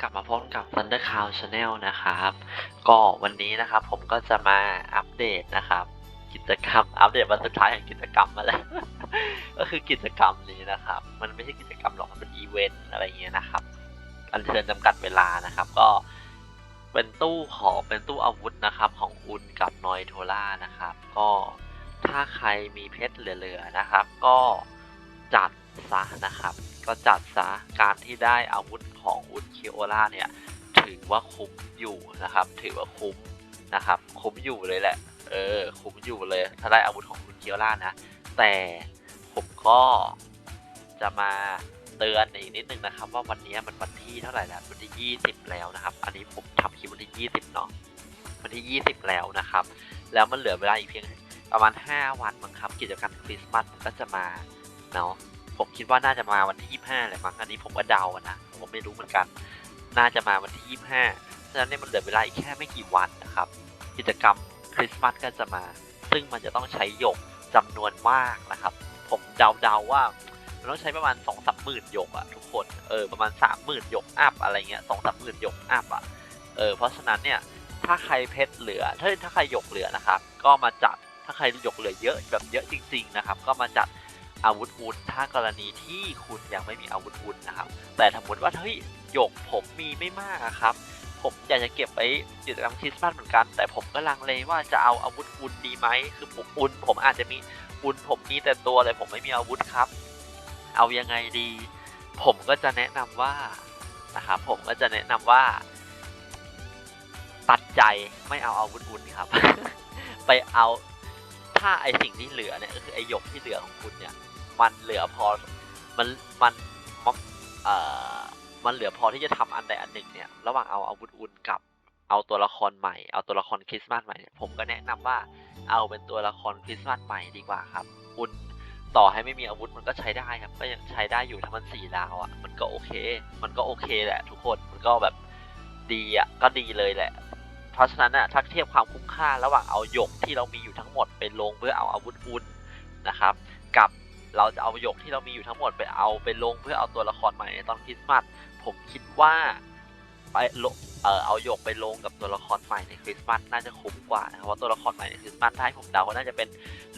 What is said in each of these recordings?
กลับมาพบกับ Thunder Cloud Channel นะครับ ก็วันนี้นะครับผมก็จะมาอัปเดตนะครับ กิจกรรมอัปเดตวันสุดท้ายของกิจกรรมมาแล้ว ก็คือกิจกรรมนี้นะครับ มันไม่ใช่กิจกรรมหรอกมันเป็นอีเวนต์อะไรเงี้ยนะครับ อันเชิญจำกัดเวลานะครับ ก็เป็นตู้ของเป็นตู้อาวุธนะครับ ของอุนกับนอยโทล่านะครับ ก็ถ้าใครมีเพชรเหลือๆนะครับ ก็จัดซะนะครับ ก็จัดซะการที่ได้อาวุธของอุนคิโอล่าเนี่ย ถือว่าคุ้มอยู่นะครับ ถือว่าคุ้มนะครับ คุ้มอยู่เลยแหละ เออ คุ้มอยู่เลย ถ้าได้อาวุธของอุนคิโอล่านะ แต่ผมก็จะมาเตือนอีกนิดนึงนะครับ ว่าวันนี้มันวันที่เท่าไหร่แล้ววันที่ 20 แล้วนะครับ อันนี้ผมทำคลิปวันที่ 20 เนาะวันที่ 20 แล้วนะครับ แล้วมันเหลือเวลาอีกเพียงประมาณ 5 วันมั้งครับ กิจกรรมคริสต์มาสก็จะมาเนาะ ผมคิดว่าน่าจะมาวันที่ 25เลยมั้งอันนี้ผมก็เดานะผมไม่รู้เหมือนกัน น่าจะมาวันที่ 25ฉะนั้นเนี่ยมันเหลือเวลาอีกแค่ไม่กี่วันนะครับ กิจกรรมคริสต์มาสก็จะมา ซึ่งมันจะต้องใช้หยกจำนวนมากนะครับ ผมเดาๆว่ามันต้องใช้ประมาณสองสามหมื่นหยกอะทุกคนเออประมาณสามหมื่นหยกอัพอะไรเงี้ยสองสามหมื่นหยกอัพอะเออเพราะฉะนั้นเนี่ยถ้าใครเพชรเหลือถ้าถ้าใครหยกเหลือนะครับ ก็มาจัดถ้าใครหยกเหลือเยอะแบบเยอะจริง ๆนะครับ ก็มาจัด อาวุธอุนถ้ากรณีที่คุณยังไม่มีอาวุธอุนนะครับ แต่สมมติว่าเฮ้ยหยกผมมีไม่มากครับ ผมอยากจะเก็บไว้กิจกรรมคริสต์มาสเหมือนกัน แต่ผมก็ลังเลว่าจะเอาอาวุธอุนดีไหมคือผมอุนผมอาจจะมีอุนผมมีแต่ตัวเลยผมไม่มีอาวุธครับ เอายังไงดี ผมก็จะแนะนำว่านะครับผมก็จะแนะนำว่า ตัดใจไม่เอาอาวุธอุนครับ ไปเอาถ้าไอสิ่งที่เหลือเนี่ยก็คือไอหยกที่เหลือของคุณเนี่ย มันเหลือพอ มัน มันมันเอ่อ มันเหลือพอที่จะทำอันใดอันหนึ่งเนี่ย ระหว่างเอาอาวุธอุ่นกับเอาตัวละครใหม่ เอาตัวละครคริสต์มาสใหม่เนี่ย ผมก็แนะนำว่าเอาเป็นตัวละครคริสต์มาสใหม่ดีกว่าครับ อุ่นต่อให้ไม่มีอาวุธมันก็ใช้ได้ครับ ก็ยังใช้ได้อยู่ถ้ามันสี่ดาวอะ่ะ มันก็โอเค มันก็โอเคแหละ ทุกคน มันก็แบบดีอะ่ะ ก็ดีเลยแหละ เพราะฉะนั้นอะถ้าเทียบความคุ้มค่าระหว่างเอาหยกที่เรามีอยู่ทั้งหมดไปลงเพื่อเอาอาวุธอุ่นนะครับ กับ เราจะเอาหยกที่เรามีอยู่ทั้งหมดไปเอาไปลงเพื่อเอาตัวละครใหม่ในตอนคริสต์มาสผมคิดว่าไปลงเออเอาหยกไปลงกับตัวละครใหม่ในคริสต์มาสน่าจะคุ้มกว่านะครับเพราตัวละครใหม่ในคริสต์มาสถ้าให้ผมเดาก็น่าจะเป็น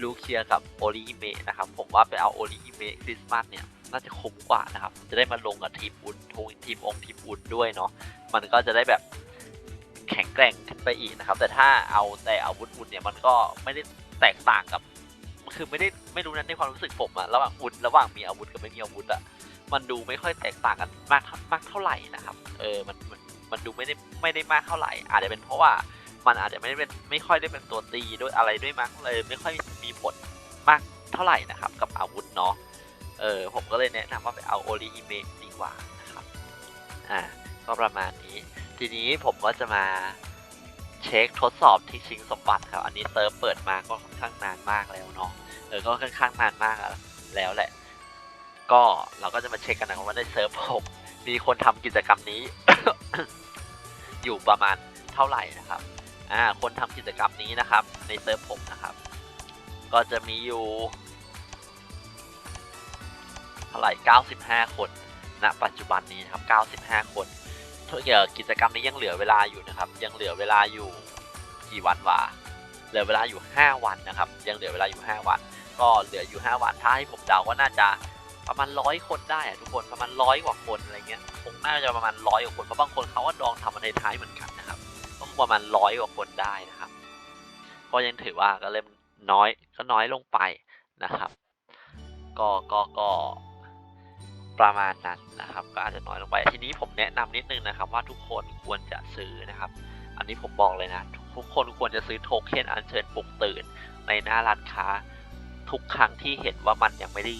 ลูเคียกับโอริเมะนะครับผมว่าไปเอาโอริเมะคริสต์มาสเนี่ยน่าจะคุ้มกว่านะครับจะได้มาลงกับทีมอุ่นทงทีมองทีมอุ่นด้วยเนาะมันก็จะได้แบบแข็งแกร่งขึ้นไปอีกนะครับแต่ถ้าเอาแต่อาวุธอุ่นเนี่ยมันก็ไม่ได้แตกต่างกับ คือไม่ได้ไม่รู้นั้นในความรู้สึกผมอะระหว่างอุ่นระหว่างมีอาวุธกับไม่มีอาวุธอะมันดูไม่ค่อยแตกต่างกันมากมากเท่าไหร่นะครับเออมันมันมันดูไม่ได้ไม่ได้มากเท่าไหร่ อาจจะเป็นเพราะว่ามันอาจจะไม่ได้เป็นไม่ค่อยได้เป็นตัวตีด้วยอะไรด้วยมั้งเลย ไม่ค่อยมีผลมากเท่าไหร่นะครับ กับอาวุธเนาะเออผมก็เลยแนะนำว่าไปเอาโอริอิเมะดีกว่านะครับอ่าก็ประมาณนี้ ทีนี้ผมก็จะมา เช็คทดสอบที่ชิงสมบัติครับ อันนี้เซิร์ฟเปิดมาก็ค่อนข้างนานมากแล้วเนาะ เออ ก็ค่อนข้างนานมากแล้วแหละ ก็เราก็จะมาเช็คกันนะครับว่าในเซิร์ฟผมมีคนทำกิจกรรมนี้ อยู่ประมาณเท่าไหร่นะครับ อ่า คนทำกิจกรรมนี้นะครับ ในเซิร์ฟผมนะครับ ก็จะมีอยู่เท่าไหร่95 คนณปัจจุบันนี้นะครับ 95 คน เกิดกิจกรรมนี้ยังเหลือเวลาอยู่นะครับ ยังเหลือเวลาอยู่กี่วันวะเหลือเวลาอยู่ 5 วันนะครับ ยังเหลือเวลาอยู่ 5 วัน ก็เหลืออยู่ 5 วัน ถ้าให้ผมเดาก็น่าจะประมาณร้อยคนได้อะทุกคนประมาณร้อยกว่าคนอะไรเงี้ยคงน่าจะประมาณร้อยกว่าคนเพราะบางคนเขาก็ดองทำมาในท้ายเหมือนกันนะครับก็ประมาณร้อยกว่าคนได้นะครับก็ยังถือว่าก็เริ่มน้อยก็น้อยลงไปนะครับ ก็ก็ก็ ประมาณนั้นนะครับ ก็อาจจะน้อยลงไป ทีนี้ผมแนะนำนิดนึงนะครับ ว่าทุกคนควรจะซื้อนะครับ อันนี้ผมบอกเลยนะ ทุกคนควรจะซื้อโทเค็นอัญเชิญปลุกตื่น ในหน้าร้านค้า ทุกครั้งที่เห็นว่ามันยังไม่ได้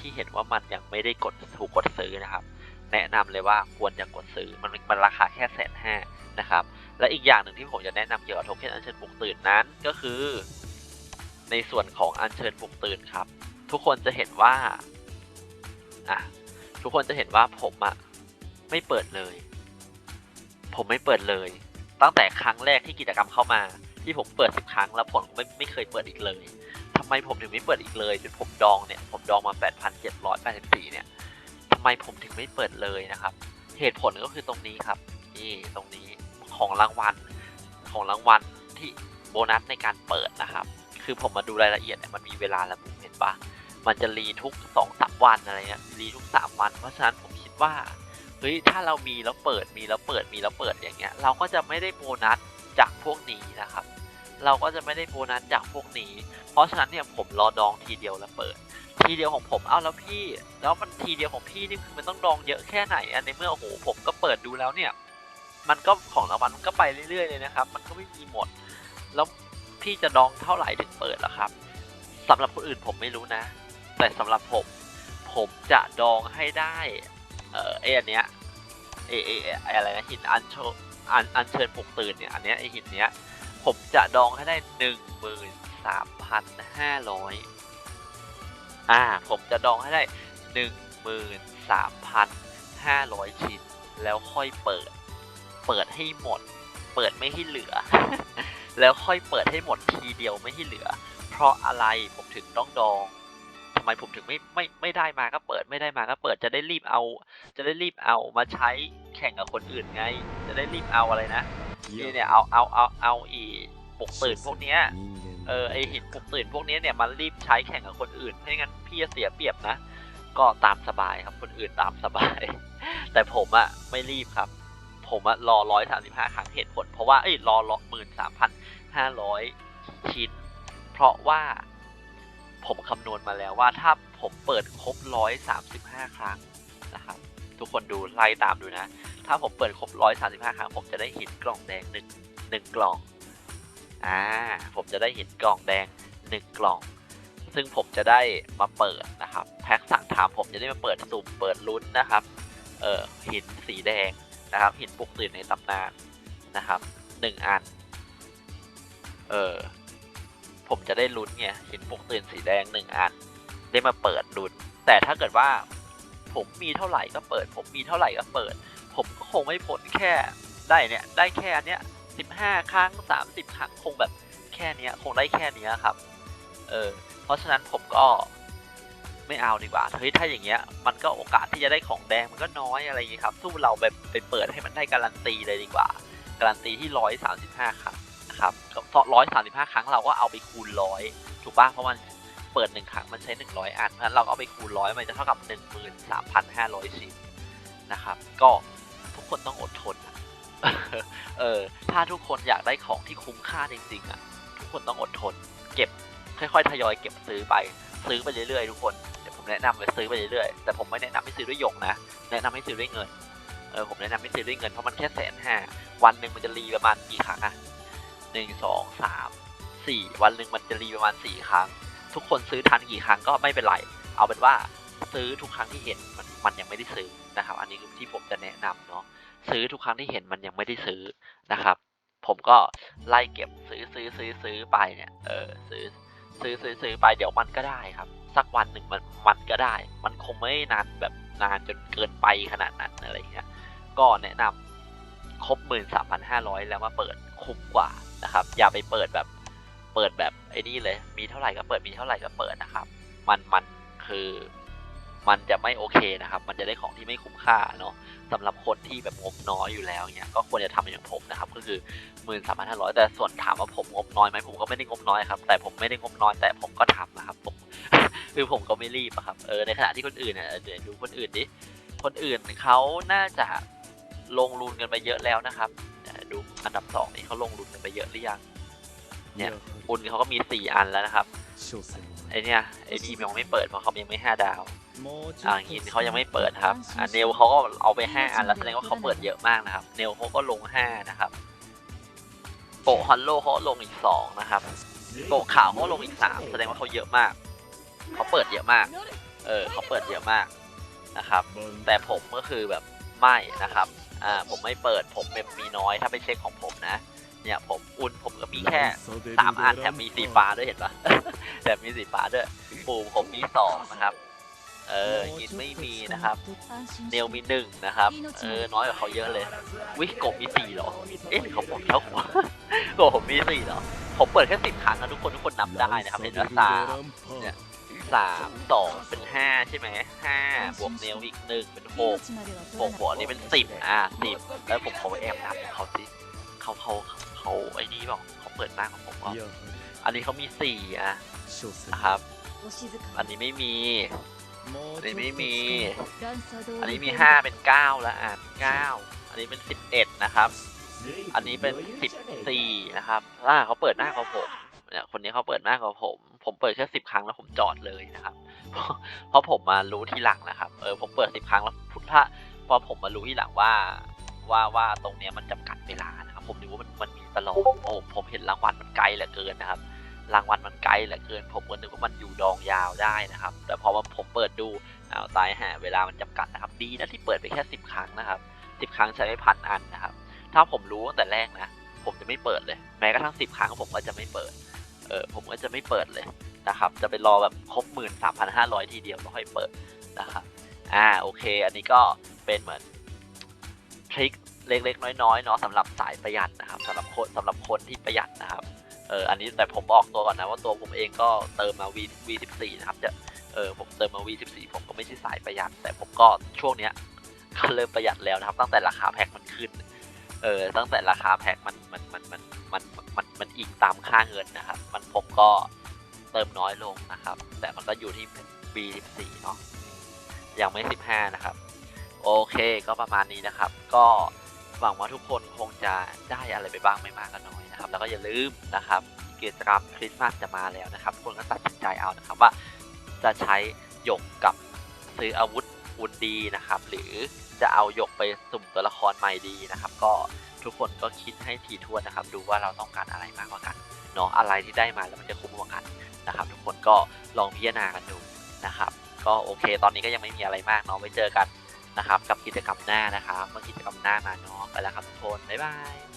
ที่เห็นว่ามันยังไม่ได้กดถูกกดซื้อนะครับ แนะนำเลยว่าควรจะกดซื้อมันมันราคาแค่แสนห้านะครับ และอีกอย่างหนึ่งที่ผมจะแนะนำเกี่ยวกับโทเค็นอัญเชิญปลุกตื่นนั้นก็คือ ในส่วนของอัญเชิญปลุกตื่นครับ ทุกคนจะเห็นว่าอะ ทุกคนจะเห็นว่าผมอะไม่เปิดเลย ผมไม่เปิดเลย ตั้งแต่ครั้งแรกที่กิจกรรมเข้ามา ที่ผมเปิดสิบครั้งแล้วผลไม่ไม่เคยเปิดอีกเลยทำไมผมถึงไม่เปิดอีกเลยจนผมดองเนี่ยผมดองมา8,784เจ็ดร้อยแปดสิบสี่เนี่ยทำไมผมถึงไม่เปิดเลยนะครับ เหตุผลก็คือตรงนี้ครับนี่ตรงนี้ของรางวัลของรางวัลที่โบนัสในการเปิดนะครับ คือผมมาดูรายละเอียดเนี่ยมันมีเวลาแล้วผมเห็นปะ มันจะรีทุกสองสามวันอะไรเงี้ยรีทุกสามวัน เพราะฉะนั้นผมคิดว่าเฮ้ยถ้าเรามีแล้วเปิดมีแล้วเปิดมีแล้วเปิดอย่างเงี้ย เราก็จะไม่ได้โบนัสจากพวกนี้นะครับ เราก็จะไม่ได้โบนัสจากพวกนี้ เพราะฉะนั้นเนี่ยผมรอดองทีเดียวแล้วเปิด ทีเดียวของผมเอาแล้วพี่ แล้วมันทีเดียวของพี่นี่คือมันต้องดองเยอะแค่ไหนอันในเมื่อโอ้โหผมก็เปิดดูแล้วเนี่ย มันก็ของรางวัลมันก็ไปเรื่อยๆเลยนะครับ มันก็ไม่มีหมด แล้วพี่จะดองเท่าไหร่ถึงเปิดล่ะครับสำหรับคนอื่นผมไม่รู้นะ แต่สำหรับผม ผมจะดองให้ได้ เออไออันเนี้ยเอเออไอ้อะไรนะหินอันโชอันอันเชิญปลุกตื่นเนี่ยอันเนี้ยไอหินเนี้ย ผมจะดองให้ได้หนึ่งหมื่นสามพันห้าร้อยอ่า ผมจะดองให้ได้หนึ่งหมื่นสามพันห้าร้อยชิ้น แล้วค่อยเปิด เปิดให้หมด เปิดไม่ให้เหลือ แล้วค่อยเปิดให้หมดทีเดียวไม่ให้เหลือ เพราะอะไรผมถึงต้องดอง ไมผมถึงไม่ไม่ไม่ได้มาก็เปิดไม่ได้มาก็เปิดจะได้รีบเอา จะได้รีบเอามาใช้แข่งกับคนอื่นไง จะได้รีบเอาอะไรนะนี่เนี่ยเอาเอาเอาเอาอีปลุกตื่นพวกเนี้ยเออไอหินปลุกตื่นพวกนี้เนี่ยมันรีบใช้แข่งกับคนอื่นไม่งั้นพี่จะเสียเปรียบนะ ก็ตามสบายครับคนอื่นตามสบาย แต่ผมอะไม่รีบครับ ผมอะรอร้อยสามสิบห้าครั้งเหตุผล เพราะว่าเอ้ยรอรอหมื่นสามพันห้าร้อยชิ้น เพราะว่า ผมคำนวณมาแล้วว่าถ้าผมเปิดครบร้อยสามสิบห้าครั้งนะครับ ทุกคนดูไล่ตามดูนะ ถ้าผมเปิดครบร้อยสามสิบห้าครั้ง ผมจะได้หินกล่องแดงหนึ่งหนึ่งกล่องอ่าผมจะได้หินกล่องแดงหนึ่งกล่อง ซึ่งผมจะได้มาเปิดนะครับแพ็คสั่งทำผมจะได้มาเปิดสุ่มเปิดลุ้นนะครับเออหินสีแดงนะครับ หินปลุกตื่นในตำนานนะครับหนึ่งอันเออ ผมจะได้ลุ้นไงเหินปลุกตื่นสีแดงหนึ่งอัน ได้มาเปิดลุ้น แต่ถ้าเกิดว่า ผมมีเท่าไหร่ก็เปิด ผมมีเท่าไหร่ก็เปิด ผมก็คงไม่พ้นแค่ได้เนี่ยได้แค่อันเนี้ยสิบห้าครั้งสามสิบครั้งคงแบบแค่เนี้ย คงได้แค่เนี้ยครับ เออ เพราะฉะนั้นผมก็ไม่เอาดีกว่าเฮ้ยถ้าอย่างเงี้ย มันก็โอกาสที่จะได้ของแดงมันก็น้อยอะไรอย่างงี้ครับ สู้เราแบบไปเปิดให้มันได้การันตีเลยดีกว่า การันตีที่ร้อยสามสิบห้าครั้ง นะครับก็ร้อยสามสิบห้าครั้งเราก็เอาไปคูณร้อยถูกปะเพราะมันเปิดหนึ่งครั้งมันใช้หนึ่งร้อยอันเพราะฉะนั้นเราก็เอาไปคูณร้อยมันจะเท่ากับหนึ่งหมื่นสามพันห้าร้อยชิ้นนะครับ ก็ทุกคนต้องอดทนเออถ้าทุกคนอยากได้ของที่คุ้มค่าจริงๆอะทุกคนต้องอดทน เก็บค่อยๆทยอยเก็บซื้อไปซื้อไปเรื่อยๆทุกคนเดี๋ยวผมแนะนำไปซื้อไปเรื่อยๆแต่ผมไม่แนะนำให้ซื้อด้วยหยกนะ แนะนำให้ซื้อด้วยเงินเออผมแนะนำให้ซื้อด้วยเงินเพราะมันแค่แสนห้าวันหนึ่งมันจะรีประมาณกี่ครั้งอะ หนึ่งสองสามสี่วันหนึ่งมันจะรีประมาณสี่ครั้ง ทุกคนซื้อทันกี่ครั้งก็ไม่เป็นไร เอาเป็นว่าซื้อทุกครั้งที่เห็นมันมันยังไม่ได้ซื้อนะครับ อันนี้คือที่ผมจะแนะนำเนาะซื้อทุกครั้งที่เห็นมันยังไม่ได้ซื้อนะครับ ผมก็ไล่เก็บซื้อซื้อซื้อซื้อไปเนี่ยเออซื้อซื้อซื้อซื้อไปเดี๋ยวมันก็ได้ครับ สักวันหนึ่งมันมันก็ได้ มันคงไม่นานแบบนานจนเกินไปขนาดนั้นอะไรอย่างเงี้ยก็แนะนำ ครบหมื่นสามพันห้าร้อยแล้วมาเปิดคุ้มกว่านะครับ อย่าไปเปิดแบบเปิดแบบไอ้นี่เลย มีเท่าไหร่ก็เปิดมีเท่าไหร่ก็เปิดนะครับ มันมันคือมันจะไม่โอเคนะครับ มันจะได้ของที่ไม่คุ้มค่าเนาะสำหรับคนที่แบบงบน้อยอยู่แล้วเนี่ยก็ควรจะทำอย่างผมนะครับ ก็คือหมื่นสามพันห้าร้อยแต่ส่วนถามว่าผมงบน้อยไหมผมก็ไม่ได้งบน้อยครับ แต่ผมไม่ได้งบน้อยแต่ผมก็ทำนะครับผมคือผมก็ไม่รีบอะครับ เออ ในขณะที่คนอื่นเนี่ยเดี๋ยวดูคนอื่นดิ คนอื่นเขาน่าจะ ลงรุนกันไปเยอะแล้วนะครับเดี๋ยวดูอันดับสองนี่เขาลงรุนกันไปเยอะหรือยังเนี่ยอุนเขาก็มีสี่อันแล้วนะครับไอเนี่ยไอดีมยังไม่เปิดเพราะเขายังไม่ห้าดาวอ่าหินเขายังไม่เปิดครับอ่าเนลเขาก็เอาไปห้าอันแล้วแสดงว่าเขาเปิดเยอะมากนะครับ เนลเขาก็ลงห้านะครับโปะฮันโลเขาก็ลงอีกสองนะครับโปะขาวเขาก็ลงอีกสามแสดงว่าเขาเยอะมากเขาเปิดเยอะมาก เออเขาเปิดเยอะมากนะครับ แต่ผมก็คือแบบไม่นะครับ อ่าผมไม่เปิดผมมีน้อยถ้าไปเช็คของผมนะ เนี่ยผมอุนผมก็มีแค่สามอันแถมมีสีฟ้าด้วยเห็นปะแถมมีสีฟ้าด้วยปูผมมีสองนะครับเออหินไม่มีนะครับเนลมีหนึ่งนะครับ เออ น้อยกว่าเขาเยอะเลย วิกบมีสี่เหรอ เอ๊ะหรือเขาบอกเท่าหัวกบผมมีสี่เหรอ ผมเปิดแค่สิบครั้งนะทุกคนทุกคนนับได้นะครับ เห็นว่าซาเนี่ยซ สามสองเป็นห้าใช่ไหมห้าบวกเนลอีกหนึ่งเป็นหกหกบวกนี้เป็นสิบอะสิบแล้วผมขอไปแอบนับของเขาสิเขาเขาเขาไอ้นี่บอกเขาเปิดมากกว่าผมว่าอันนี้เขามีสี่อะนะครับ อันนี้ไม่มีอันนี้ไม่มี อันนี้มีห้าเป็นเก้าแล้วอะเก้าอันนี้เป็นสิบเอ็ดนะครับ อันนี้เป็นสิบสี่นะครับอ่าเขาเปิดหน้ากว่าผมเนี่ยคนนี้เขาเปิดหน้ากว่าผม ผมเปิดแค่สิบครั้งแล้วผมจอดเลยนะครับ เพราะผมมารู้ทีหลังนะครับ เออผมเปิดสิบครั้งแล้วพุทธะพอผมมารู้ทีหลังว่าว่าว่าตรงเนี้ยมันจำกัดเวลานะครับ ผมดูว่ามันมันมีตลอดโอ้ผมเห็นรางวัลมันไกลเหลือเกินนะครับ รางวัลมันไกลเหลือเกิน ผมก็นึกว่ามันอยู่ดองยาวได้นะครับ แต่พอว่าผมเปิดดูอ้าวตายหาเวลามันจำกัดนะครับ ดีนะที่เปิดไปแค่สิบครั้งนะครับสิบครั้งใช้ไม่พันอันนะครับ ถ้าผมรู้ตั้งแต่แรกนะผมจะไม่เปิดเลย แม้กระทั่งสิบครั้งผมก็จะไม่เปิด เออผมก็จะไม่เปิดเลยนะครับ จะไปรอแบบครบหมื่นสามพันห้าร้อยทีเดียวแล้วค่อยเปิดนะครับ อ่าโอเค อันนี้ก็เป็นเหมือนทริคเล็กๆ น้อยๆเนาะสำหรับสายประหยัดนะครับสำหรับคนสำหรับคนที่ประหยัดนะครับ เอออันนี้แต่ผมบอกตัวก่อนนะว่าตัวผมเองก็เติมมา V V14 นะครับจะเออผมเติมมา V14 ผมก็ไม่ใช่สายประหยัด แต่ผมก็ช่วงเนี้ยก็เริ่มประหยัดแล้วนะครับ ตั้งแต่ราคาแพ็คมันขึ้น เออตั้งแต่ราคาแพ็คมันมันมันมันมันมันมัน อิงตามค่าเงินนะครับ มันผมก็เติมน้อยลงนะครับ แต่มันก็อยู่ที่ B14 เนาะยังไม่ 15 นะครับ โอเคก็ประมาณนี้นะครับ ก็หวังว่าทุกคนคงจะได้อะไรไปบ้างไม่มากก็น้อยนะครับ แล้วก็อย่าลืมนะครับกิจกรรมคริสต์มาสจะมาแล้วนะครับทุกคนก็ตัดสินใจเอานะครับว่าจะใช้หยกกับซื้ออาวุธอุ่นดีนะครับ หรือจะเอาหยกไปสุ่มตัวละครใหม่ดีนะครับ ก็ ทุกคนก็คิดให้ทีท่วนนะครับ ดูว่าเราต้องการอะไรมากกว่ากันเนาะอะไรที่ได้มาแล้วมันจะคุ้มกว่ากันนะครับ ทุกคนก็ลองพิจารณากันดูนะครับ ก็โอเค ตอนนี้ก็ยังไม่มีอะไรมากเนาะไว้เจอกันนะครับ กับกิจกรรมหน้านะครับเมื่อกิจกรรมหน้ามาเนาะไปแล้วครับทุกคนบ๊ายบาย